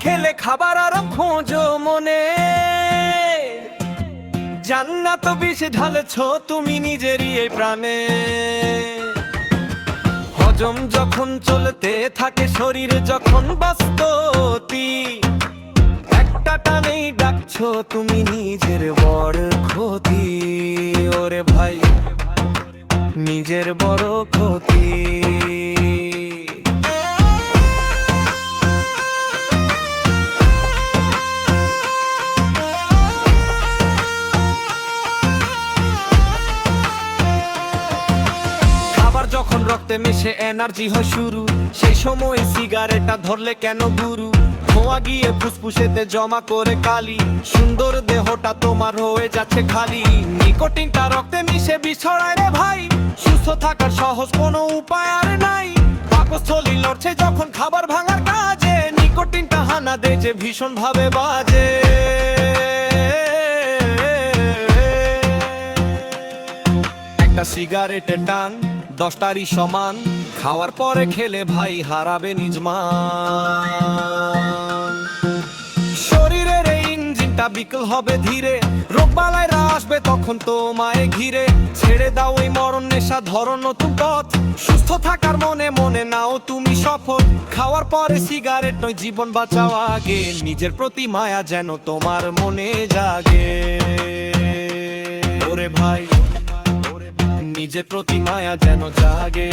খেলে খাবার আরাম খোঁজো মনে। জান্নাত বিষে ঢালেছ তুমি নিজেরই এই প্রাণে। হজম যখন চলতে থাকে, শরীরে যখন বাস্ততি একটা টানেই ডাকছো তুমি নিজের বড় ক্ষতি। ওরে ভাই, নিজের বড় ক্ষতি। রক্তে মিশে এনার্জি হয় শুরু। সেই সময় সিগারেটটা ধরলে কেন গুরু? ধোঁয়া গিয়ে ফুসফুসেতে জমা করে কালি। সুন্দর দেহটা তোমার হয়ে যাচ্ছে খালি। নিকোটিনটা রক্তে মিশে বিছড়ায় রে ভাই। সুস্থ থাকার সহজ কোনো উপায় আর নাই। পাকস্থলী লড়ছে যখন খাবার ভাঙার কাজে। নিকোটিনটা হানা দে যে ভীষণ ভাবে বাজে। একটা সিগারেটের টান দশটারই সমান। খাওয়ার পরে খেলে ভাই হারাবে নিজ মান। শরীরের এই ইঞ্জিনটা বিকল হবে ধীরে। রোগবালাইরা আসবে তখন তো মায়ে ঘিরে। ছেড়ে দাও এই মরণ নেশা, ধরো নতুন পথ। সুস্থ থাকার মনে মনে নাও তুমি সফল। খাওয়ার পরে সিগারেট নয়, জীবন বাঁচাও আগে। নিজের প্রতি মায়া যেন তোমার মনে জাগে। ওরে ভাই নিজের প্রতি মায়া যেন জাগে।